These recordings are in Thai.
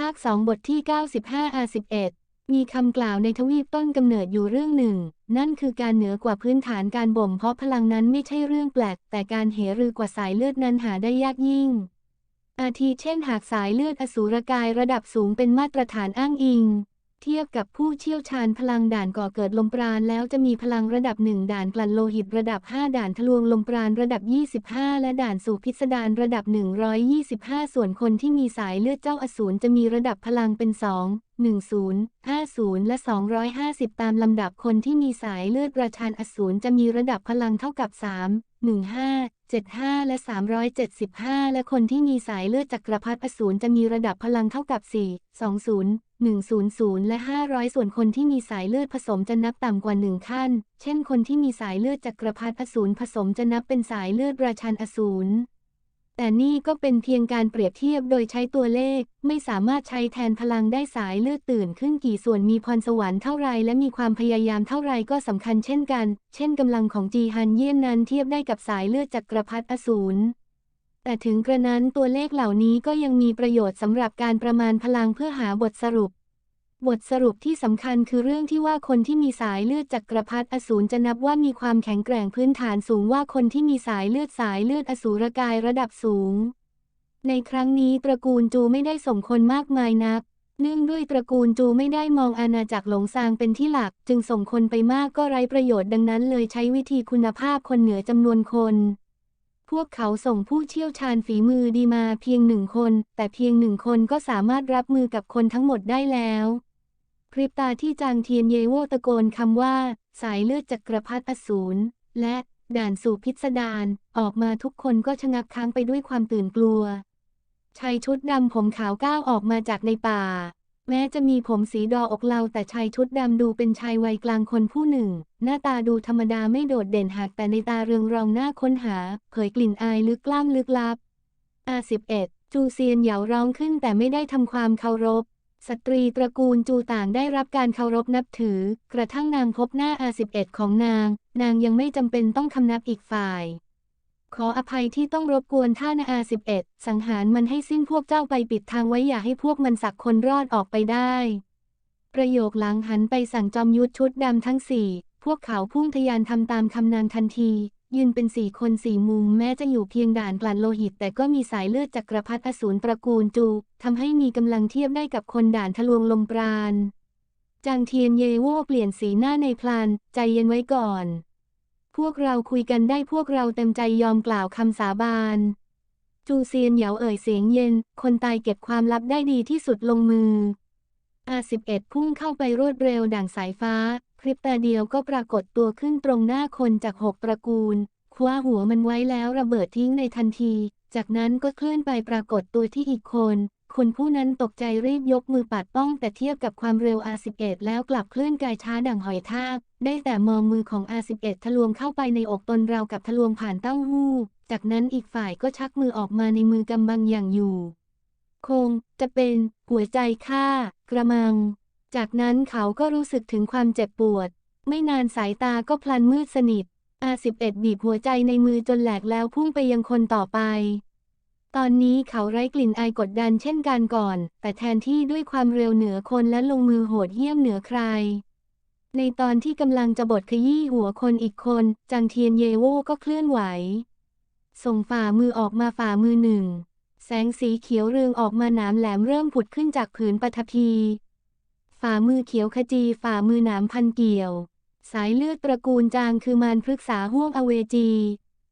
ภาคสองบทที่ 95อา11มีคำกล่าวในทวีปต้นกำเนิดอยู่เรื่องหนึ่ง นั่นคือการเหนือกว่าพื้นฐานการบ่มเพาะพลังนั้นไม่ใช่เรื่องแปลก แต่การเหรือกว่าสายเลือดนั้นหาได้ยากยิ่ง อาทิเช่นหากสายเลือดอสูรกายระดับสูงเป็นมาตรฐานอ้างอิง เทียบกับผู้เชี่ยวชาญพลังด่านก่อเกิดลมปราณแล้วจะมีพลังระดับ 1 ด่านกลั่นโลหิตระดับ 5 ด่านทะลวงลมปราณระดับ 25 และด่านสู่พิสดารระดับ 125 ส่วนคนที่มีสายเลือดเจ้าอสูรจะมีระดับพลังเป็น 2 10 50 และ 250 ตามลำดับคนที่มีสายเลือดปราชานอสูรจะมีระดับพลังเท่ากับ 3 15 75 และ 375 และคนที่มีสายเลือดจักรพรรดิอสูรจะมีระดับพลังเท่ากับ 4 20 100 และ 500 ส่วนคนที่มีสายเลือดผสมจะนับต่ำกว่า 1 ขั้น เช่น คนที่มีสายเลือดจักรพรรดิอสูรผสมจะนับเป็นสายเลือดราชันอสูร แต่นี่ก็เป็นเพียงการเปรียบเทียบโดยใช้ตัวเลข ไม่สามารถใช้แทนพลังได้สายเลือดตื่นขึ้นกี่ส่วนมีพรสวรรค์เท่าไรและมีความพยายามเท่าไรก็สำคัญเช่นกัน เช่นกำลังของจีฮันเยี่ยนนั้นเทียบได้กับสายเลือดจักรพรรดิอสูรแต่ถึงกระนั้นตัวเลขเหล่านี้ก็ยังมีประโยชน์สำหรับการประมาณพลังเพื่อหาบทสรุป บทสรุปที่สำคัญคือเรื่องที่ว่าคนที่มีสายเลือดจักรพรรดิอสูรจะนับว่ามีความแข็งแกร่งพื้นฐานสูงว่าคนที่มีสายเลือดสายเลือดอสูรกายระดับสูง ในครั้งนี้ตระกูลจูไม่ได้ส่งคนมากมายนัก เนื่องด้วยตระกูลจูไม่ได้มองอาณาจักรหลงซางเป็นที่หลัก จึงส่งคนไปมากก็ไร้ประโยชน์ดังนั้น เลยใช้วิธีคุณภาพคนเหนือจำนวนคน พวกเขาส่งผู้เชี่ยวชาญฝีมือดีมาเพียงหนึ่งคน แต่เพียงหนึ่งคนก็สามารถรับมือกับคนทั้งหมดได้แล้ว พริบตาที่จางเทียนเยโวตะโกนคำว่า สายเลือดจักรพรรดิอสูรและด่านสู่พิสดารออกมาทุกคนก็ชะงักค้างไปด้วยความตื่นกลัวชายชุดดำผมขาวก้าวออกมาจากในป่า แม้จะมีผมสีดออกเลาแต่ชายชุดดำดูเป็นชายวัยกลางคนผู้หนึ่ง หน้าตาดูธรรมดาไม่โดดเด่นหากแต่ในตาเรืองรองหน้าค้นหา เผยกลิ่นอายลึกกล้ามลึกลับอาสิบเอ็ดจูเซียนเหยาร้องขึ้นแต่ไม่ได้ทำความเคารพ สตรีตระกูลจูต่างได้รับการเคารพนับถือ กระทั่งนางพบหน้าอาสิบเอ็ดของนาง นางยังไม่จำเป็นต้องคำนับอีกฝ่าย ขออภัยที่ต้องรบกวนท่านอาสิบเอ็ดสังหารมันให้สิ้นพวกเจ้าไปปิดทางไว้อย่าให้พวกมันสักคนรอดออกไปได้ ประโยคหลังหันไปสั่งจอมยุทธชุดดำทั้งสี่พวกเขาพุ่งทะยานทำตามคำนางทันที ยืนเป็นสี่คนสี่มุมแม้จะอยู่เพียงด่านกลั่นโลหิต แต่ก็มีสายเลือดจักรพรรดิอสูรตระกูลจูทำให้มีกำลังเทียบได้กับคนด่านทะลวงลมปราณจางเทียนเยโวเปลี่ยนสีหน้าในพลาน ใจเย็นไว้ก่อน พวกเราคุยกันได้พวกเราเต็มใจยอมกล่าวคำสาบาน จูเซียนเหยาเอ่ยเสียงเย็น คนตายเก็บความลับได้ดีที่สุดลงมืออาสิบเอ็ดพุ่งเข้าไปรวดเร็วดั่งสายฟ้า ริบตาเดียวก็ปรากฏตัวขึ้นตรงหน้าคนจากหกตระกูล คว้าหัวมันไว้แล้วระเบิดทิ้งในทันที จากนั้นก็เคลื่อนไปปรากฏตัวที่อีกคน คนผู้นั้นตกใจรีบยกมือปัดป้อง แต่เทียบกับความเร็ว R11 แล้วกลับเคลื่อนกายช้าดั่งหอยทาก ได้แต่มองมือของ R11 ทะลวงเข้าไปในอกตนเรากับทะลวงผ่านเต้าหู้ จากนั้นอีกฝ่ายก็ชักมือออกมาในมือกำบังอย่างอยู่ คงจะเป็นหัวใจฆ่ากระมัง จากนั้นเขาก็รู้สึกถึงความเจ็บปวด ไม่นานสายตาก็พลันมืดสนิท R11 บีบหัวใจในมือจนแหลกแล้วพุ่งไปยังคนต่อไป ตอนนี้เขาไร้กลิ่นอายกดดันเช่นกันก่อน แต่แทนที่ด้วยความเร็วเหนือคนและลงมือโหดเหี้ยมเหนือใคร ในตอนที่กำลังจะบดขยี้หัวคนอีกคน จังเทียนเยโวก็เคลื่อนไหว ส่งฝ่ามือออกมาฝ่ามือหนึ่ง แสงสีเขียวเรืองออกมาหนามแหลมเริ่มผุดขึ้นจากผืนปฐพี ฝ่ามือเขียวขจีฝ่ามือหนามพันเกี่ยว สายเลือดตระกูลจางคือมารพฤกษาห่วงอเวจี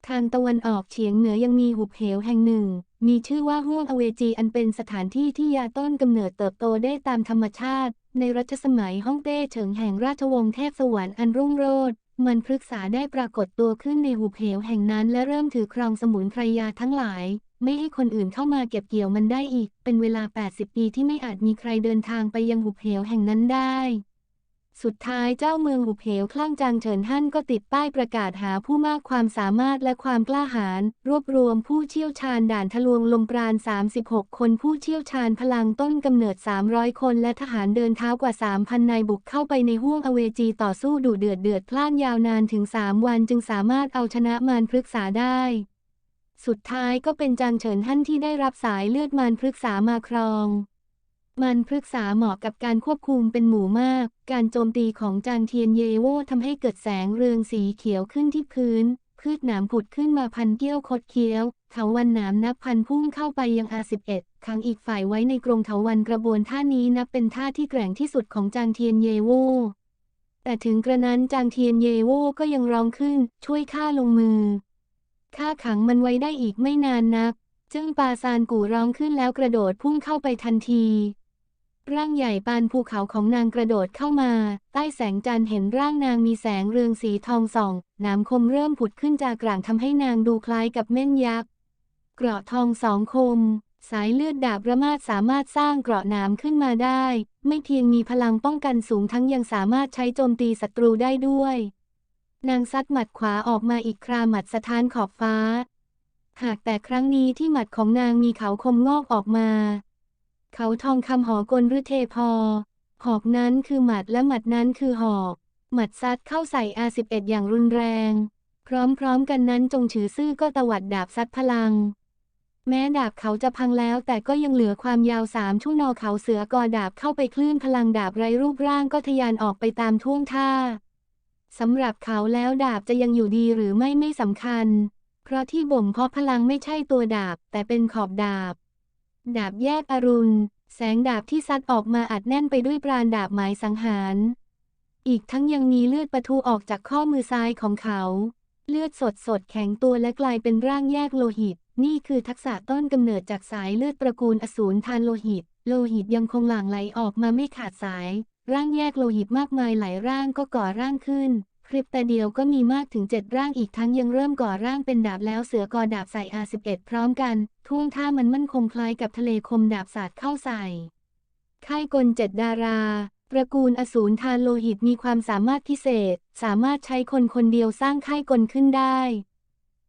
ทางตะวันออกเฉียงเหนือยังมีหุบเหวแห่งหนึ่ง มีชื่อว่าห่วงอเวจีอันเป็นสถานที่ที่ยาต้นกำเนิดเติบโตได้ตามธรรมชาติ ในรัชสมัยฮ่องเต้เฉิงแห่งราชวงศ์เทพสวรรค์อันรุ่งโรจน์มันพฤกษาได้ปรากฏตัวขึ้นในหุบเหวแห่งนั้นและเริ่มถือครองสมุนไพรยาทั้งหลาย ไม่ให้คนอื่นเข้ามาเก็บเกี่ยวมันได้อีก เป็นเวลา 80 ปีที่ไม่อาจมีใครเดินทางไปยังหุบเหวแห่งนั้นได้ สุดท้ายเจ้าเมืองหุบเหวคลั่งจางเฉินฮั่นก็ติดป้ายประกาศหาผู้มากความสามารถและความกล้าหาญรวบรวมผู้เชี่ยวชาญด่านทะลวงลมปราณ 36 คนผู้เชี่ยวชาญพลังต้นกำเนิด 300 คน และทหารเดินเท้ากว่า 3,000 นายบุกเข้าไปในห้วงอเวจีต่อสู้ดุเดือดเดือดพล่านยาวนานถึง 3 วันจึงสามารถเอาชนะมารพฤกษาได้ สุดท้ายก็เป็นจางเฉินฮั่นที่ได้รับสายเลือดมารพฤกษามาครอง มันพฤกษาเหมาะกับการควบคุมเป็นหมู่มาก การโจมตีของจางเทียนเยโวทำให้เกิดแสงเรืองสีเขียวขึ้นที่พื้น พืชหนามผุดขึ้นมาพันเกี้ยวคดเคี้ยว เถาวันหนามนับพันพุ่งเข้าไปยังอาสิบเอ็ดขังอีกฝ่ายไว้ในกรงเถาวันกระบวนท่านี้นับเป็นท่าที่แกร่งที่สุดของจางเทียนเยโวแต่ถึงกระนั้นจางเทียนเยโวก็ยังร้องขึ้น ช่วยข้าลงมือ ข้าขังมันไว้ได้อีกไม่นานนัก จึงปาซานกูร้องขึ้นแล้วกระโดดพุ่งเข้าไปทันที ร่างใหญ่ปานภูเขาของนางกระโดดเข้ามา ใต้แสงจันทร์เห็นร่างนางมีแสงเรืองสีทองส่องนามคมเริ่มผุดขึ้นจากกลางทำให้นางดูคล้ายกับเม่นยักษ์เกราะทองสองคม สายเลือดดาบระมาดสามารถสร้างเกราะนามขึ้นมาได้ ไม่เพียงมีพลังป้องกันสูงทั้งยังสามารถใช้โจมตีศัตรูได้ด้วย นางซัดหมัดขวาออกมาอีกคราหมัดสะท้านขอบฟ้า หากแต่ครั้งนี้ที่หมัดของนางมีเขาคมงอกออกมา เขาทองคำหอกลหรือเทพอ หอกนั้นคือหมัดและหมัดนั้นคือหอก หมัดซัดเข้าใส่อาสิบเอ็ดอย่างรุนแรง พร้อมๆกันนั้นจงฉือซื่อก็ตวัดดาบซัดพลัง แม้ดาบเขาจะพังแล้วแต่ก็ยังเหลือความยาวสามชั่วนอเขาเสือกอดาบเข้าไปคลื่นพลังดาบไรรูปร่างก็ทะยานออกไปตามท่วงท่า สำหรับเขาแล้วดาบจะยังอยู่ดีหรือไม่ไม่สำคัญ เพราะที่บ่มเพาะพลังไม่ใช่ตัวดาบ แต่เป็นขอบดาบ ดาบแยกอรุณ แสงดาบที่ซัดออกมาอัดแน่นไปด้วยปราณดาบหมายสังหาร อีกทั้งยังมีเลือดปะทุออกจากข้อมือซ้ายของเขา เลือดสดสดแข็งตัวและกลายเป็นร่างแยกโลหิต นี่คือทักษะต้นกำเนิดจากสายเลือดตระกูลอสูรทานโลหิต โลหิตยังคงหลั่งไหลออกมาไม่ขาดสาย ร่างแยกโลหิตมากมายหลายร่างก็ก่อร่างขึ้นพริบตาเดียวก็มีมากถึงเจ็ดร่างอีกทั้งยังเริ่มก่อร่างเป็นดาบแล้วเสือกอดาบใส่อาสิบเอ็ดพร้อมกันท่วงท่ามันมั่นคงคล้ายกับทะเลคมดาบสาดเข้าใส่ ค่ายกลเจ็ดดาราตระกูลอสูรทานโลหิตมีความสามารถพิเศษ สามารถใช้คนคนเดียวสร้างค่ายกลขึ้นได้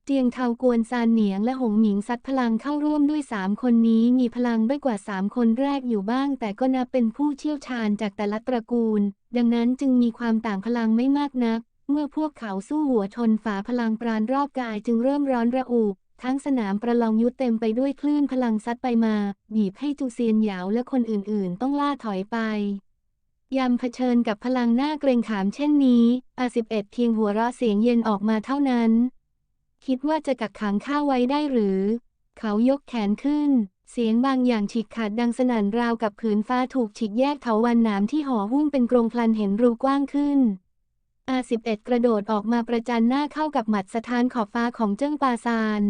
เจียงเทากวนซานเหนียงและหงหมิงซัดพลังเข้าร่วมด้วยสามคนนี้มีพลังด้วยกว่าสามคนแรกอยู่บ้าง แต่ก็นับเป็นผู้เชี่ยวชาญจากแต่ละตระกูล ดังนั้นจึงมีความต่างพลังไม่มากนัก เมื่อพวกเขาสู้หัวชนฝาพลังปราณรอบกายจึงเริ่มร้อนระอุทั้งสนามประลองยุทธเต็มไปด้วยคลื่นพลังซัดไปมา บีบให้จูเซียนหยาวและคนอื่นๆ ต้องล่าถอยไปยามเผชิญกับพลังหน้าเกรงขามเช่นนี้อาสิบเอ็ดเพียงหัวเราะเสียงเย็นออกมาเท่านั้น คิดว่าจะกักขังข้าไว้ได้หรือ เขายกแขนขึ้น เสียงบางอย่างฉีกขาดดังสนั่นราวกับผืนฟ้าถูกฉีกแยกเถาวันหนามที่ห่อหุ้มเป็นกรงพลันเห็นรูกว้างขึ้นอาสิบเอ็ดกระโดดออกมาประจันหน้าเข้ากับหมัดสถานขอบฟ้าของเจิ้งปาซาน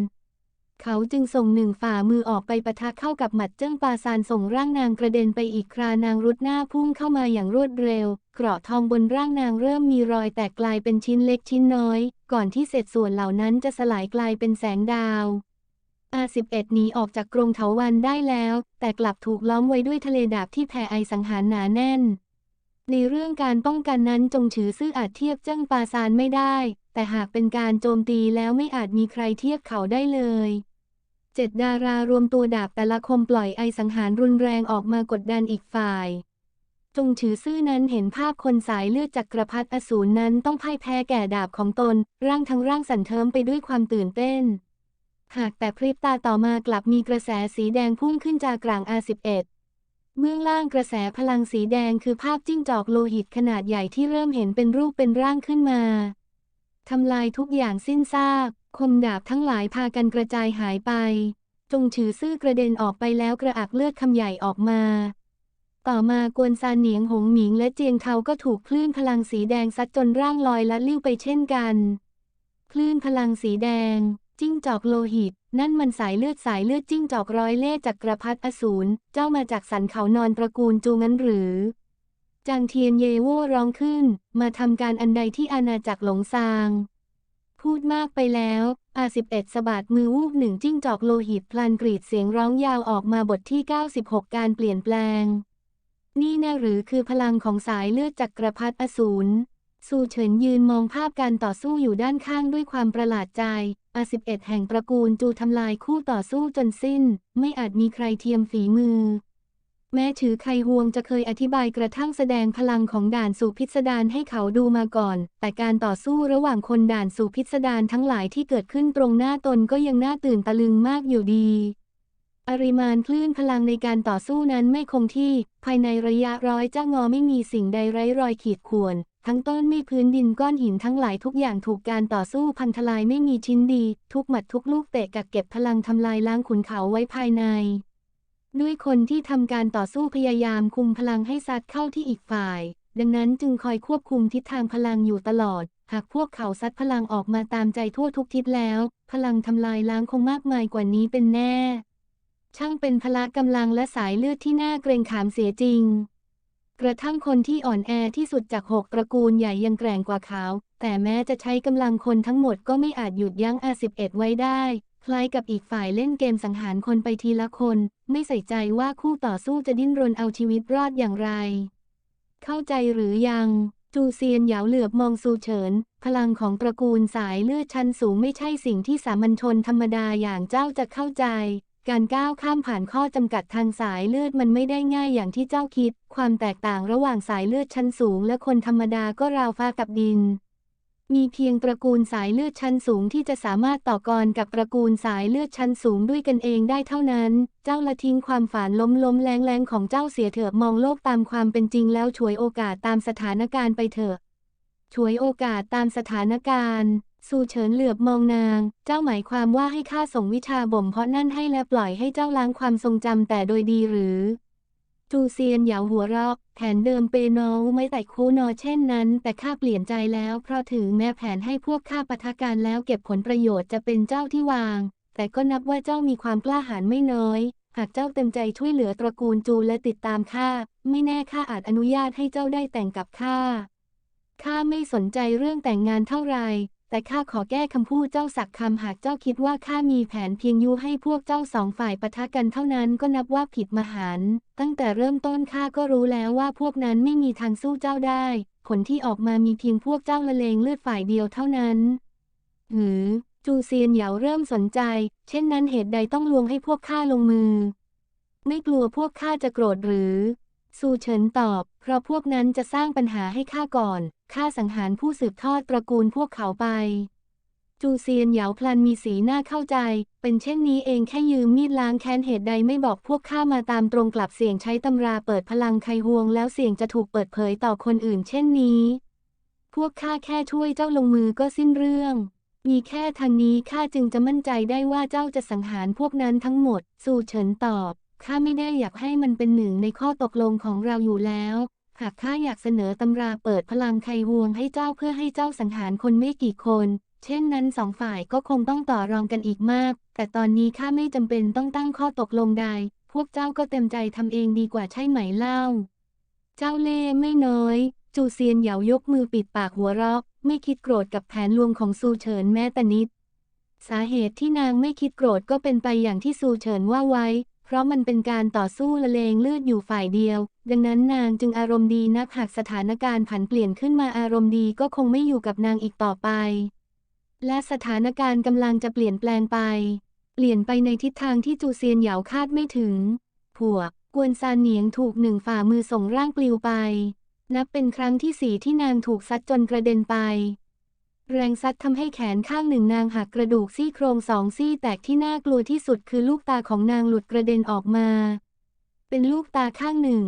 เขาจึงส่งหนึ่งฝ่ามือออกไปปะทะเข้ากับหมัดเจิ้งปาซานส่งร่างนางกระเด็นไปอีกครานางรุดหน้าพุ่งเข้ามาอย่างรวดเร็ว เกราะทองบนร่างนางเริ่มมีรอยแตกกลายเป็นชิ้นเล็กชิ้นน้อย ก่อนที่เศษส่วนเหล่านั้นจะสลายกลายเป็นแสงดาวอาสิบเอ็ดหนีออกจากกรงเถาวันได้แล้ว แต่กลับถูกล้อมไว้ด้วยทะเลดาบที่แผ่ไอสังหารหนาแน่น ในเรื่องการป้องกันนั้นจงถือซื่ออาจเทียบเจิ้งปาซานไม่ได้ แต่หากเป็นการโจมตีแล้วไม่อาจมีใครเทียบเขาได้เลย เจ็ดดารารวมตัวดาบแต่ละคมปล่อยไอสังหารรุนแรงออกมากดดันอีกฝ่าย จงถือซื่อนั้นเห็นภาพคนสายเลือดจักรพรรดิอสูรนั้นต้องพ่ายแพ้แก่ดาบของตน ร่างทั้งร่างสั่นเทิมไปด้วยความตื่นเต้น หากแต่พริบตาต่อมากลับมีกระแสสีแดงพุ่งขึ้นจากกลางอาสิบเอ็ดเบื้องล่างกระแสพลังสีแดงคือภาพจิ้งจอกโลหิตขนาดใหญ่ที่เริ่มเห็นเป็นรูปเป็นร่างขึ้นมา ทำลายทุกอย่างสิ้นซาก คมดาบทั้งหลายพากันกระจายหายไป จงถือซื่อกระเด็นออกไปแล้วกระอักเลือดคำใหญ่ออกมา ต่อมากวนซานเหนียงหงหมิงและเจียงเทาก็ถูกคลื่นพลังสีแดงซัดจนร่างลอยและลิ้วไปเช่นกัน คลื่นพลังสีแดง จิ้งจอกโลหิต นั่นมันสายเลือดสายเลือดจิ้งจอกร้อยเล่จากกระพัดอสูรเจ้ามาจากสันเขานอนตระกูลจูงั้นหรือจางเทียนเยโว่ร้องขึ้น มาทำการอันใดที่อาณาจักรหลงซาง พูดมากไปแล้วอาสิบเอ็ดสะบัดมือวูบหนึ่งจิ้งจอกโลหิตพลันกรีดเสียงร้องยาวออกมาบทที่ 96 การเปลี่ยนแปลง นี่นะหรือคือพลังของสายเลือดจักรพรรดิอสูรซูเฉินยืนมองภาพการต่อสู้อยู่ด้านข้างด้วยความประหลาดใจอาสิบเอ็ดแห่งตระกูลจูทำลายคู่ต่อสู้จนสิ้น ไม่อาจมีใครเทียมฝีมือ แม้ถือไคฮวงจะเคยอธิบายกระทั่งแสดงพลังของด่านสู่พิสดารให้เขาดูมาก่อน แต่การต่อสู้ระหว่างคนด่านสู่พิสดารทั้งหลายที่เกิดขึ้นตรงหน้าตนก็ยังน่าตื่นตะลึงมากอยู่ดี ปริมาณคลื่นพลังในการต่อสู้นั้นไม่คงที่ ภายในระยะร้อยเจ้างอไม่มีสิ่งใดไร้รอยขีดข่วน ทั้งต้นไม่พื้นดินก้อนหินทั้งหลายทุกอย่างถูกการต่อสู้พันทลายไม่มีชิ้นดี ทุกหมัดทุกลูกเตะกักเก็บพลังทำลายล้างขุนเขาไว้ภายใน ด้วยคนที่ทำการต่อสู้พยายามคุมพลังให้ซัดเข้าที่อีกฝ่าย ดังนั้นจึงคอยควบคุมทิศทางพลังอยู่ตลอด หากพวกเขาซัดพลังออกมาตามใจทั่วทุกทิศแล้ว พลังทำลายล้างคงมากมายกว่านี้เป็นแน่ ช่างเป็นพละกำลังและสายเลือดที่น่าเกรงขามเสียจริง กระทั่งคนที่อ่อนแอที่สุดจากหกตระกูลใหญ่ยังแกร่งกว่าเขา แต่แม้จะใช้กำลังคนทั้งหมดก็ไม่อาจหยุดยั้งอาสิบเอ็ดไว้ได้ คล้ายกับอีกฝ่ายเล่นเกมสังหารคนไปทีละคน ไม่ใส่ใจว่าคู่ต่อสู้จะดิ้นรนเอาชีวิตรอดอย่างไร เข้าใจหรือยังจูเซียนเหยาเหลือบมองซูเฉิน พลังของตระกูลสายเลือดชั้นสูงไม่ใช่สิ่งที่สามัญชนธรรมดาอย่างเจ้าจะเข้าใจ การก้าวข้ามผ่านข้อจำกัดทางสายเลือดมันไม่ได้ง่ายอย่างที่เจ้าคิด ความแตกต่างระหว่างสายเลือดชั้นสูงและคนธรรมดาก็ราวฟ้ากับดิน มีเพียงตระกูลสายเลือดชั้นสูงที่จะสามารถต่อกรกับตระกูลสายเลือดชั้นสูงด้วยกันเองได้เท่านั้น เจ้าละทิ้งความฝันล้มล้มแรงแรงของเจ้าเสียเถอะมองโลกตามความเป็นจริงแล้วฉวยโอกาสตามสถานการณ์ไปเถอะฉวยโอกาสตามสถานการณ์ สู่เฉินเหลือบมองนาง เจ้าหมายความว่าให้ข้าส่งวิชาบ่มเพราะนั่นให้และปล่อยให้เจ้าล้างความทรงจำแต่โดยดีหรือ จูเซียนเหยาหัวเราะแผนเดิมเปโนไม่แต่คูนอเช่นนั้น แต่ข้าเปลี่ยนใจแล้วเพราะถึงแม้แผนให้พวกข้าปะทะการแล้วเก็บผลประโยชน์จะเป็นเจ้าที่วาง แต่ก็นับว่าเจ้ามีความกล้าหาญไม่น้อย หากเจ้าเต็มใจช่วยเหลือตระกูลจูและติดตามข้าไม่แน่ข้าอาจอนุญาตให้เจ้าได้แต่งกับข้าข้าไม่สนใจเรื่องแต่งงานเท่าไหร แต่ข้าขอแก้คำพูดเจ้าสักคำหากเจ้าคิดว่าข้ามีแผนเพียงยุให้พวกเจ้าสองฝ่ายปะทะกันเท่านั้นก็นับว่าผิดมหันต์ตั้งแต่เริ่มต้นข้าก็รู้แล้วว่าพวกนั้นไม่มีทางสู้เจ้าได้ ผลที่ออกมามีเพียงพวกเจ้าละเลงเลือดฝ่ายเดียวเท่านั้นหือจูเซียนเหยาเริ่มสนใจ เช่นนั้นเหตุใดต้องลวงให้พวกข้าลงมือ ไม่กลัวพวกข้าจะโกรธหรือ ซูเฉินตอบ เพราะพวกนั้นจะสร้างปัญหาให้ข้าก่อนข้าสังหารผู้สืบทอดตระกูลพวกเขาไป จูเซียนเหยาพลันมีสีหน้าเข้าใจ เป็นเช่นนี้เองแค่ยืมมีดล้างแค้นเหตุใดไม่บอกพวกข้ามาตามตรงกลับเสี่ยงใช้ตำราเปิดพลังไคฮวงแล้วเสี่ยงจะถูกเปิดเผยต่อคนอื่นเช่นนี้ พวกข้าแค่ช่วยเจ้าลงมือก็สิ้นเรื่องมีแค่ทางนี้ข้าจึงจะมั่นใจได้ว่าเจ้าจะสังหารพวกนั้นทั้งหมดซูเฉินตอบ ข้าไม่ได้อยากให้มันเป็นหนึ่งในข้อตกลงของเราอยู่แล้ว หากข้าอยากเสนอตำราเปิดพลังไคฮวงให้เจ้าเพื่อให้เจ้าสังหารคนไม่กี่คน เช่นนั้นสองฝ่ายก็คงต้องต่อรองกันอีกมาก แต่ตอนนี้ข้าไม่จำเป็นต้องตั้งข้อตกลงใด พวกเจ้าก็เต็มใจทำเองดีกว่าใช่ไหมเล่า เจ้าเล่ไม่น้อย จูเซียนเหยายกมือปิดปากหัวเราะไม่คิดโกรธกับแผนลวงของซูเฉินแม้แต่นิด สาเหตุที่นางไม่คิดโกรธก็เป็นไปอย่างที่ซูเฉินว่าไว้ ราะมันเป็นการต่อสู้ละเลงเลือดอยู่ฝ่ายเดียว ดังนั้นนางจึงอารมณ์ดีนักหากสถานการณ์ผันเปลี่ยนขึ้นมาอารมณ์ดีก็คงไม่อยู่กับนางอีกต่อไป และสถานการณ์กำลังจะเปลี่ยนแปลงไป เปลี่ยนไปในทิศทางที่จูเซียนเหยาคาดไม่ถึงพวกกวนซานเหนียงถูกหนึ่งฝ่ามือส่งร่างปลิวไป นับเป็นครั้งที่สี่ที่นางถูกซัดจนกระเด็นไป แรงซัดทำให้แขนข้างหนึ่งนางหักกระดูกซี่โครงสองซี่แตกที่น่ากลัวที่สุดคือลูกตาของนางหลุดกระเด็นออกมา เป็นลูกตาข้างหนึ่ง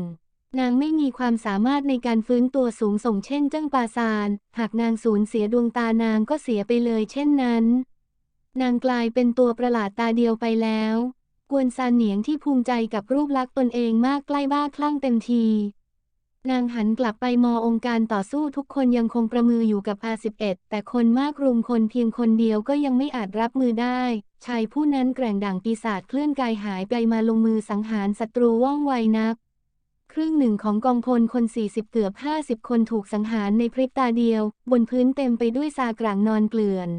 นางไม่มีความสามารถในการฟื้นตัวสูงส่งเช่นเจ้งปาซาน หากนางสูญเสียดวงตานางก็เสียไปเลยเช่นนั้น นางกลายเป็นตัวประหลาดตาเดียวไปแล้ว กวนซานเหนียงที่ภูมิใจกับรูปลักษณ์ตนเองมากใกล้บ้าคลั่งเต็มที นางหันกลับไปมอองค์การต่อสู้ทุกคนยังคงประมืออยู่กับอาสิบเอ็ดแต่คนมากรุมคนเพียงคนเดียวก็ยังไม่อาจรับมือได้ ชายผู้นั้นแกร่งดั่งปีศาจเคลื่อนกายหายไปมาลงมือสังหารศัตรูว่องไวนัก ครึ่งหนึ่งของกองพลคน 40 เกือบ 50 คนถูกสังหารในพริบตาเดียว บนพื้นเต็มไปด้วยซากร่างนอนเกลื่อน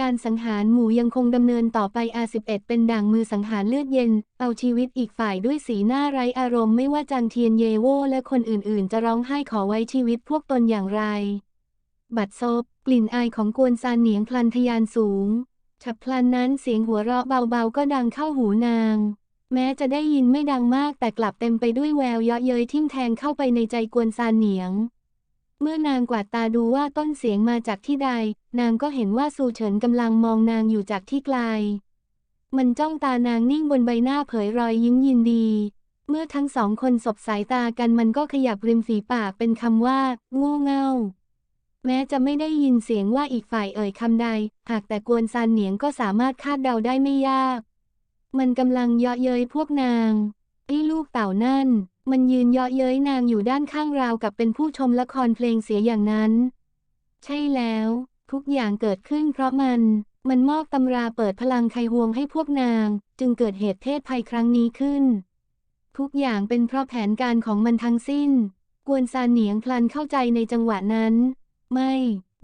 การสังหารหมูยังคงดำเนินต่อไปอา11 เป็นด่างมือสังหารเลือดเย็น เอาชีวิตอีกฝ่ายด้วยสีหน้าไร้อารมณ์ไม่ว่าจางเทียนเยโวและคนอื่นๆ จะร้องไห้ขอไว้ชีวิตพวกตนอย่างไร บัดซบ กลิ่นอายของกวนซานเหนียงพลันทะยานสูง ฉับพลันนั้นเสียงหัวเราะเบาๆ ก็ดังเข้าหูนาง แม้จะได้ยินไม่ดังมากแต่กลับเต็มไปด้วยแววเยาะเย้ยทิ่มแทงเข้าไปในใจกวนซานเหนียง เมื่อนางกวาดตาดูว่าต้นเสียงมาจากที่ใด นางก็เห็นว่าซูเฉินกำลังมองนางอยู่จากที่ไกล มันจ้องตานางนิ่งบนใบหน้าเผยรอยยิ้มยินดี เมื่อทั้งสองคนสบสายตากันมันก็ขยับริมฝีปากเป็นคำว่าโง่เง่า แม้จะไม่ได้ยินเสียงว่าอีกฝ่ายเอ่ยคำใด หากแต่กวนซานเหนียงก็สามารถคาดเดาได้ไม่ยาก มันกำลังเยาะเย้ยพวกนางไอ้ลูกเต่านั่น มันยืนเยาะเย้ยนางอยู่ด้านข้างราวกับเป็นผู้ชมละครเพลงเสียอย่างนั้น ใช่แล้ว ทุกอย่างเกิดขึ้นเพราะมัน มันมอบตำราเปิดพลังไขฮวงให้พวกนาง จึงเกิดเหตุเพศภัยครั้งนี้ขึ้น ทุกอย่างเป็นเพราะแผนการของมันทั้งสิ้น กวนซานเหนียงพลันเข้าใจในจังหวะนั้น ไม่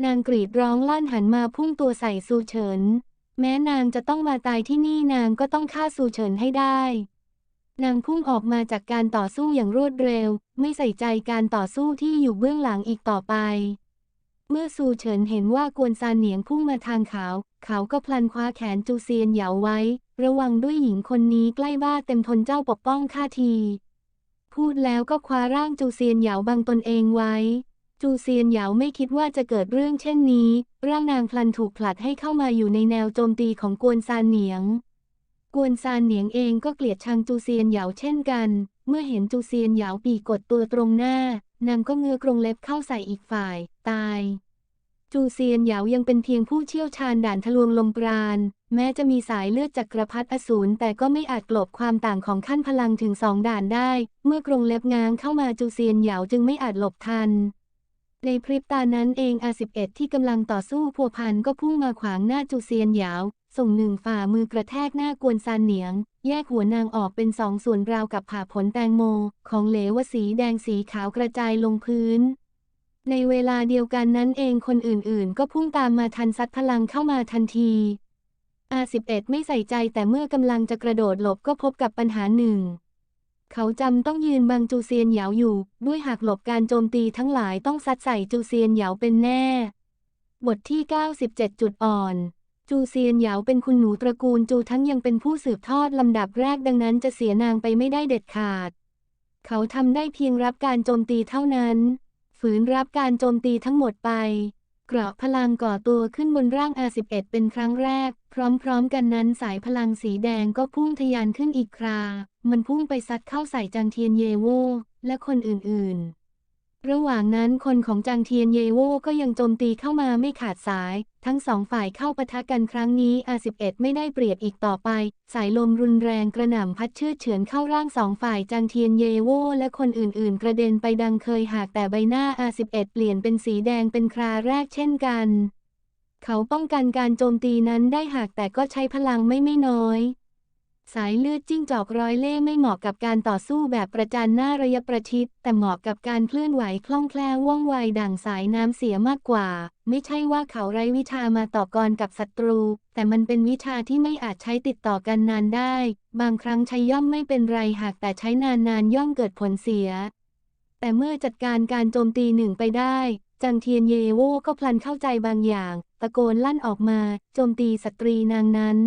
นางกรีดร้องลั่นหันมาพุ่งตัวใส่ซูเฉิน แม้นางจะต้องมาตายที่นี่นางก็ต้องฆ่าซูเฉินให้ได้ นางพุ่งออกมาจากการต่อสู้อย่างรวดเร็ว ไม่ใส่ใจการต่อสู้ที่อยู่เบื้องหลังอีกต่อไป เมื่อซูเฉินเห็นว่ากวนซานเหนียงพุ่งมาทางเขา เขาก็พลันคว้าแขนจูเซียนเหยาไว้ ระวังด้วยหญิงคนนี้ใกล้บ้าเต็มทนเจ้าปกป้องข้าที พูดแล้วก็คว้าร่างจูเซียนเหยาบังตนเองไว้ จูเซียนเหยาไม่คิดว่าจะเกิดเรื่องเช่นนี้ ร่างนางพลันถูกผลัดให้เข้ามาอยู่ในแนวโจมตีของกวนซานเหนียง กวนซานเหนียงเองก็เกลียดชังจูเซียนเหยาเช่นกัน เมื่อเห็นจูเซียนเหยาปีกดตัวตรงหน้านางก็เงื้อกรงเล็บเข้าใส่อีกฝ่าย ตาย จูเซียนเหยายังเป็นเพียงผู้เชี่ยวชาญด่านทะลวงลมปราณ แม้จะมีสายเลือดจักรพรรดิอสูรแต่ก็ไม่อาจกลบความต่างของขั้นพลังถึงสองด่านได้ เมื่อกรงเล็บง้างเข้ามาจูเซียนเหยาจึงไม่อาจหลบทัน ในพริบตานั้นเองอาสิบเอ็ดที่กำลังต่อสู้พัวพันก็พุ่งมาขวางหน้าจูเซียนเหยา ส่งหนึ่งฝ่ามือกระแทกหน้ากวนซานเหนียง แยกหัวนางออกเป็นสองส่วนราวกับผ่าผลแตงโม ของเหลวสีแดงสีขาวกระจายลงพื้น ในเวลาเดียวกันนั้นเองคนอื่นๆ ก็พุ่งตามมาทันซัดพลังเข้ามาทันทีอาสิบเอ็ดไม่ใส่ใจแต่เมื่อกำลังจะกระโดดหลบก็พบกับปัญหาหนึ่ง เขาจำต้องยืนบังจูเซียนเหยาอยู่ ด้วยหากหลบการโจมตีทั้งหลายต้องซัดใส่จูเซียนเหยาเป็นแน่ บทที่ 97 จุดอ่อน จูเซียนเหยาเป็นคุณหนูตระกูลจูทั้งยังเป็นผู้สืบทอดลำดับแรกดังนั้นจะเสียนางไปไม่ได้เด็ดขาด เขาทำได้เพียงรับการโจมตีเท่านั้น ฝืนรับการโจมตีทั้งหมดไปเกราะพลังก่อตัวขึ้นบนร่างอา11 เป็นครั้งแรก พร้อมๆกันนั้นสายพลังสีแดงก็พุ่งทะยานขึ้นอีกครา มันพุ่งไปซัดเข้าใส่จังเทียนเยโว และคนอื่นๆ ระหว่างนั้นคนของจังเทียนเยโวก็ยังโจมตีเข้ามาไม่ขาดสาย ทั้งสองฝ่ายเข้าปะทะกันครั้งนี้อา11ไม่ได้เปรียบอีกต่อไป สายลมรุนแรงกระหน่ำพัดเชือดเฉือนเข้าร่างสองฝ่ายจังเทียนเยโวและคนอื่นๆ กระเด็นไปดังเคยหากแต่ใบหน้าอา11เปลี่ยนเป็นสีแดงเป็นคราแรกเช่นกัน เขาป้องกันการโจมตีนั้นได้หากแต่ก็ใช้พลังไม่ไม่น้อย สายเลือดจิ้งจอกร้อยเล่ไม่เหมาะกับการต่อสู้แบบประจันหน้าระยะประชิดแต่เหมาะกับการเคลื่อนไหวคล่องแคล่วว่องไวดั่งสายน้ำเสียมากกว่า ไม่ใช่ว่าเขาไร้วิชามาต่อกรกับศัตรู แต่มันเป็นวิชาที่ไม่อาจใช้ติดต่อกันนานได้ บางครั้งใช้ย่อมไม่เป็นไรหากแต่ใช้นานๆย่อมเกิดผลเสีย แต่เมื่อจัดการการโจมตีหนึ่งไปได้จังเทียนเยโวก็พลันเข้าใจบางอย่าง ตะโกนลั่นออกมา โจมตีสตรีนางนั้น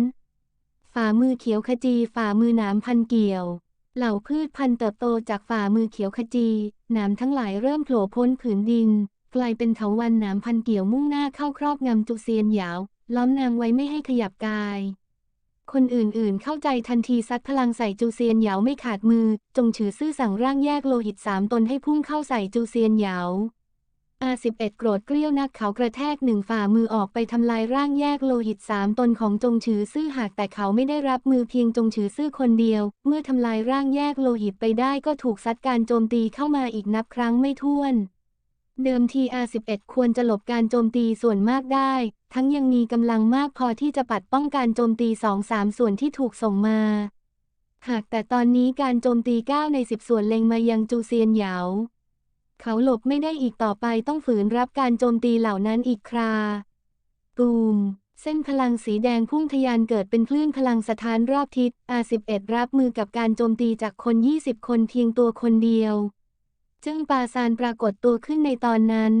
ฝ่ามือเขียวขจี ฝ่ามือหนามพันเกี่ยว เหล่าพืชพันธุ์เติบโตจากฝ่ามือเขียวขจีหนามทั้งหลายเริ่มโผล่พ้นผืนดิน กลายเป็นเถาวันหนามพันเกี่ยวมุ่งหน้าเข้าครอบงำจุเซียนหยาว ล้อมนางไว้ไม่ให้ขยับกาย คนอื่นๆ เข้าใจทันทีซัดพลังใส่จูเซียนเหยาไม่ขาดมือ จงฉือซื่อสั่งร่างแยกโลหิตสามตนให้พุ่งเข้าใส่จูเซียนเหยา อาสิบเอ็ดโกรธเกลี้ยวนักเขากระแทกหนึ่งฝ่ามือออกไปทำลายร่างแยกโลหิตสามตนของจงฉือซื่อหากแต่เขาไม่ได้รับมือเพียงจงฉือซื่อคนเดียว เมื่อทำลายร่างแยกโลหิตไปได้ก็ถูกซัดการโจมตีเข้ามาอีกนับครั้งไม่ถ้วน เดิมทีอาสิบเอ็ดควรจะหลบการโจมตีส่วนมากได้ ทั้งยังมีกำลังมากพอที่จะปัดป้องการโจมตีสองสามส่วนที่ถูกส่งมาหากแต่ตอนนี้การโจมตี9ใน10ส่วนเล็งมายังจูเซียนเหยา เขาหลบไม่ได้อีกต่อไปต้องฝืนรับการโจมตีเหล่านั้นอีกครา ตูม เส้นพลังสีแดงพุ่งทะยานเกิดเป็นคลื่นพลังสถานรอบทิศ R11 รับมือกับการโจมตีจากคน 20 คนเพียงตัวคนเดียว จึงปาซานปรากฏตัวขึ้นในตอนนั้น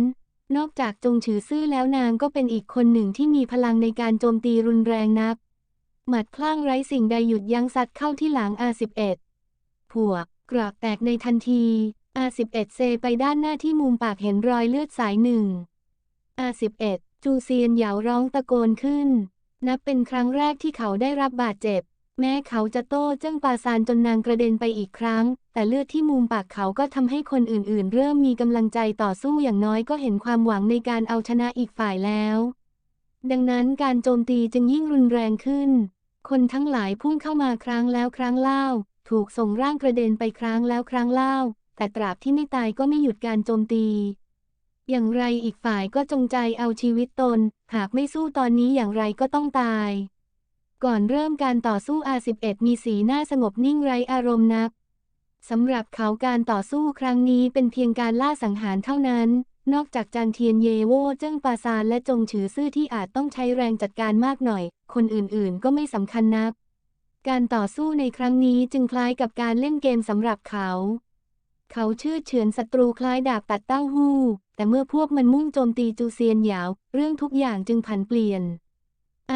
นอกจากจงฉือซื่อแล้วนางก็เป็นอีกคนหนึ่งที่มีพลังในการโจมตีรุนแรงนัก หมัดคลั่งไร้สิ่งใดหยุดยั้งซัดเข้าที่หลัง R11 ผวกกรอกแตกในทันที R11 เซไปด้านหน้าที่มุมปากเห็นรอยเลือดสายหนึ่ง R11 จูเซียนเหยาร้องตะโกนขึ้น นับเป็นครั้งแรกที่เขาได้รับบาดเจ็บ แม้เขาจะโต้เจ้งปาซานจนนางกระเด็นไปอีกครั้ง แต่เลือดที่มุมปากเขาก็ทำให้คนอื่นๆ เริ่มมีกำลังใจต่อสู้อย่างน้อยก็เห็นความหวังในการเอาชนะอีกฝ่ายแล้ว ดังนั้นการโจมตีจึงยิ่งรุนแรงขึ้น คนทั้งหลายพุ่งเข้ามาครั้งแล้วครั้งเล่า ถูกส่งร่างกระเด็นไปครั้งแล้วครั้งเล่า แต่ตราบที่ไม่ตายก็ไม่หยุดการโจมตี อย่างไรอีกฝ่ายก็จงใจเอาชีวิตตน หากไม่สู้ตอนนี้อย่างไรก็ต้องตาย ก่อนเริ่มการต่อสู้อา11มีสีหน้าสงบนิ่งไรอารมณ์นักสำหรับเขาการต่อสู้ครั้งนี้เป็นเพียงการล่าสังหารเท่านั้น นอกจากจางเทียนเยโวเจิ้งปาซานและจงฉือซื่อที่อาจต้องใช้แรงจัดการมากหน่อย คนอื่นๆก็ไม่สำคัญนัก การต่อสู้ในครั้งนี้จึงคล้ายกับการเล่นเกมสำหรับเขา เขาชื่อเฉือนศัตรูคล้ายดาบตัดเต้าหู้ แต่เมื่อพวกมันมุ่งโจมตีจูเซียนหยาว เรื่องทุกอย่างจึงผันเปลี่ยน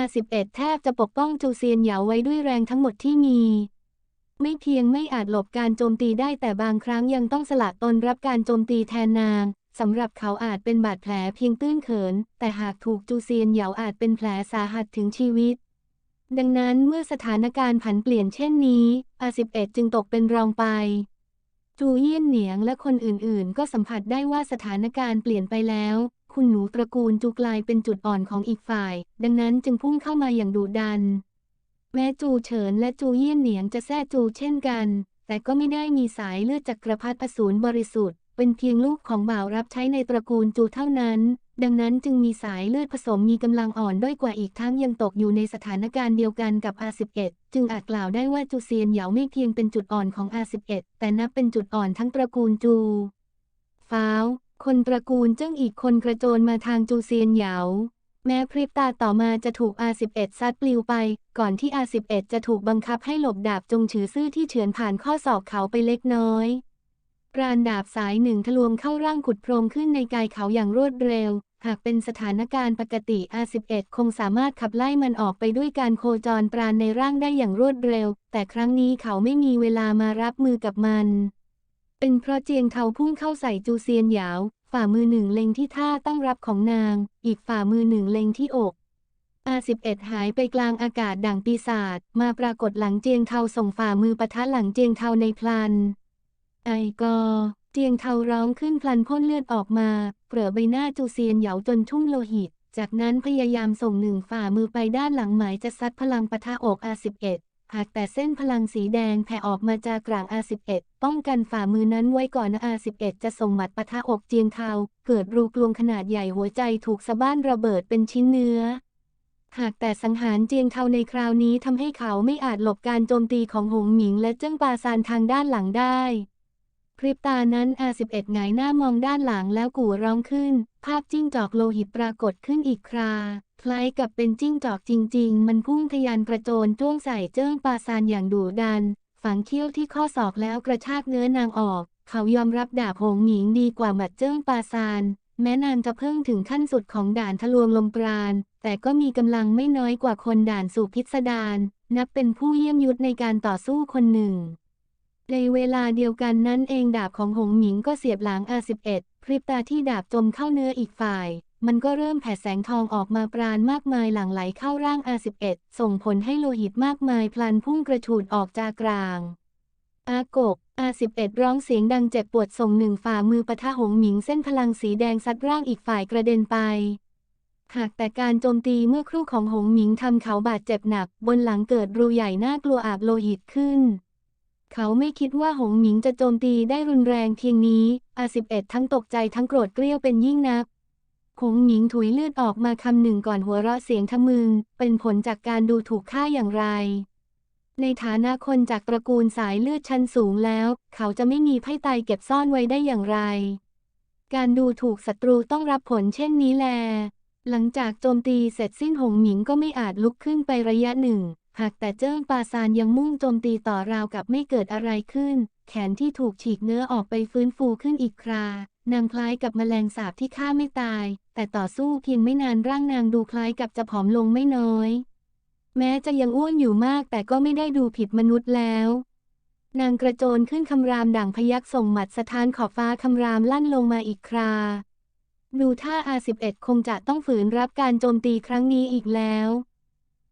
R11 แทบจะปกป้องจูเซียนหยาวไว้ด้วยแรงทั้งหมดที่มี ไม่เพียงไม่อาจหลบการโจมตีได้แต่บางครั้งยังต้องสละตนรับการโจมตีแทนนางสำหรับเขาอาจเป็นบาดแผลเพียงตื้นเขิน แต่หากถูกจูเซียนเหยาอาจเป็นแผลสาหัสถึงชีวิต ดังนั้นเมื่อสถานการณ์ผันเปลี่ยนเช่นนี้อา11จึงตกเป็นรองไป จูเยี่ยนเหนียงและคนอื่นๆ ก็สัมผัสได้ว่าสถานการณ์เปลี่ยนไปแล้ว คุณหนูตระกูลจูกลายเป็นจุดอ่อนของอีกฝ่าย ดังนั้นจึงพุ่งเข้ามาอย่างดุดัน แม้จูเฉินและจูเยี่ยนเหนียงจะแท้จูเช่นกัน แต่ก็ไม่ได้มีสายเลือดจักกรพรรดิอสูรบริสุทธิ์ เป็นเพียงลูกของบ่าวรับใช้ในตระกูลจูเท่านั้น ดังนั้นจึงมีสายเลือดผสมมีกำลังอ่อนด้อยกว่าอีกทั้งยังตกอยู่ในสถานการณ์เดียวกันกับ R11 จึงอาจกล่าวได้ว่าจูเซียนเหยาไม่เพียงเป็นจุดอ่อนของ R11 แต่นับเป็นจุดอ่อนทั้งตระกูลจูฟ้าวคนตระกูลเจิ้งอีกคนกระโจนมาทางจูเซียนเหยาแม้พริบตาต่อมาจะถูก R11 ซัดปลิวไป ก่อนที่ R11 จะถูกบังคับให้หลบดาบจงฉือซื่อที่เฉือนผ่านข้อศอกเขาไปเล็กน้อยปราณดาบสายหนึ่งทะลวงเข้าร่างขุดโพรงขึ้นในกายเขาอย่างรวดเร็ว หากเป็นสถานการณ์ปกติ R11 คงสามารถขับไล่มันออกไปด้วยการโคจรปราณในร่างได้อย่างรวดเร็ว แต่ครั้งนี้เขาไม่มีเวลามารับมือกับมัน เป็นเพราะเจียงเทาพุ่งเข้าใส่จูเซียนหยาว ฝ่ามือหนึ่งเล็งที่ท่าตั้งรับของนาง อีกฝ่ามือหนึ่งเล็งที่อก R11 หายไปกลางอากาศดั่งปีศาจมาปรากฏหลังเจียงเทาส่งฝ่ามือปะทะหลังเจียงเทาในพลัน ไอกอเจียงเทาร้องขึ้นพลันพ่นเลือดออกมา เปรอใบหน้าจูเซียนเหยาจนชุ่มโลหิต จากนั้นพยายามส่งหนึ่งฝ่ามือไปด้านหลังหมายจะซัดพลังปะทะอก R11 หากแต่เส้นพลังสีแดงแผ่ออกมาจากกลาง R11 ป้องกันฝ่ามือนั้นไว้ก่อนนะ R11 จะส่งหมัดปะทะอกเจียงเทาเกิดรูกลวงขนาดใหญ่หัวใจถูกสะบ้านระเบิดเป็นชิ้นเนื้อหากแต่สังหารเจียงเทาในคราวนี้ทำให้เขาไม่อาจหลบการโจมตีของหงหมิงและเจิ้งปาซานทางด้านหลังได้ พริบตานั้น R11 หงายหน้ามองด้านหลังแล้วกู่ร้องขึ้น ภาพจิ้งจอกโลหิตปรากฏขึ้นอีกคราคล้ายกับเป็นจิ้งจอกจริง ๆ มันพุ่งทะยานกระโจนจ้วงใส่เจิ้งปาซานอย่างดุดัน ฝังเขี้ยวที่ข้อศอกแล้วกระชากเนื้อนางออก เขายอมรับดาบหงหมิงดีกว่าหมัดเจิ้งปาซาน แม้นางจะเพิ่งถึงขั้นสุดของด่านทะลวงลมปราณ แต่ก็มีกำลังไม่น้อยกว่าคนด่านสู่พิสดารนับเป็นผู้เยี่ยมยุทธในการต่อสู้คนหนึ่ง ในเวลาเดียวกันนั้นเองดาบของหงหมิงก็เสียบหลัง R11 พริบตาที่ดาบจมเข้าเนื้ออีกฝ่าย มันก็เริ่มแผ่แสงทองออกมาปราณมากมายหลั่งไหลเข้าร่าง R11 ส่งผลให้โลหิตมากมายพลันพุ่งกระฉูดออกจากกลาง อากก R11 ร้องเสียงดังเจ็บปวดส่งหนึ่งฝ่ามือปะทะหงหมิงเส้นพลังสีแดงซัดร่างอีกฝ่ายกระเด็นไปหากแต่การโจมตีเมื่อครู่ของหงหมิงทำเขาบาดเจ็บหนัก บนหลังเกิดรูใหญ่น่ากลัวอาบโลหิตขึ้น เขาไม่คิดว่าหงหมิงจะโจมตีได้รุนแรงเพียงนี้ R11 ทั้งตกใจทั้งโกรธเกรี้ยวเป็นยิ่งนัก หงหมิงถุยเลือดออกมาคำหนึ่งก่อนหัวเราะเสียงทะมึง เป็นผลจากการดูถูกฆ่าอย่างไร ในฐานะคนจากตระกูลสายเลือดชั้นสูงแล้ว เขาจะไม่มีไพ่ไตเก็บซ่อนไว้ได้อย่างไร การดูถูกศัตรูต้องรับผลเช่นนี้แล หลังจากโจมตีเสร็จสิ้นหงหมิงก็ไม่อาจลุกขึ้นไประยะหนึ่ง หากแต่เจิ้งปาซานยังมุ่งโจมตีต่อราวกับไม่เกิดอะไรขึ้น แขนที่ถูกฉีกเนื้อออกไปฟื้นฟูขึ้นอีกครานางคล้ายกับแมลงสาบที่ฆ่าไม่ตาย แต่ต่อสู้เพียงไม่นานร่างนางดูคล้ายกับจะผอมลงไม่น้อย แม้จะยังอ้วนอยู่มากแต่ก็ไม่ได้ดูผิดมนุษย์แล้ว นางกระโจนขึ้นคำรามด่างพยักส่งหมัดสถานขอบฟ้าคำรามลั่นลงมาอีกครา ดูท่า R11 คงจะต้องฝืนรับการโจมตีครั้งนี้อีกแล้ว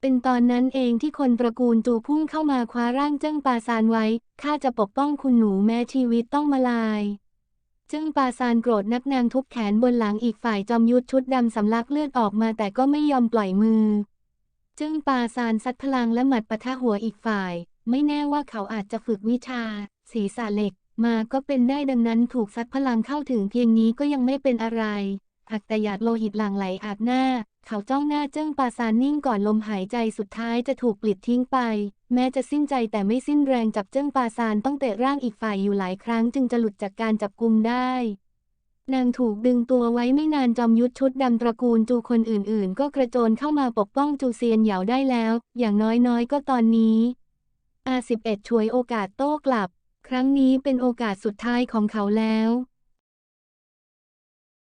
เป็นตอนนั้นเองที่คนตระกูลจูพุ่งเข้ามาคว้าร่างเจิ้งปาซานไว้ ข้าจะปกป้องคุณหนูแม้ชีวิตต้องมาลาย เจิ้งปาซานโกรธนักนางทุบแขนบนหลังอีกฝ่ายจอมยุทธชุดดำสำลักเลือดออกมาแต่ก็ไม่ยอมปล่อยมือ เจิ้งปาซานซัดพลังและหมัดปะทะหัวอีกฝ่าย ไม่แน่ว่าเขาอาจจะฝึกวิชา ศีรษะเหล็ก มาก็เป็นได้ดังนั้นถูกซัดพลังเข้าถึงเพียงนี้ก็ยังไม่เป็นอะไรอักแต่หยาดโลหิตหลั่งไหลอาบหน้า เขาจ้องหน้าเจิ้งปาซานนิ่งก่อนลมหายใจสุดท้ายจะถูกปลิดทิ้งไป แม้จะสิ้นใจแต่ไม่สิ้นแรงจับเจิ้งปาซานต้องเตะร่างอีกฝ่ายอยู่หลายครั้งจึงจะหลุดจากการจับกุมได้ นางถูกดึงตัวไว้ไม่นานจอมยุทธชุดดำตระกูลจูคนอื่นๆ ก็กระโจนเข้ามาปกป้องจูเซียนเหยาได้แล้ว อย่างน้อยๆ ก็ตอนนี้อา11ช่วยโอกาสโต้กลับ ครั้งนี้เป็นโอกาสสุดท้ายของเขาแล้ว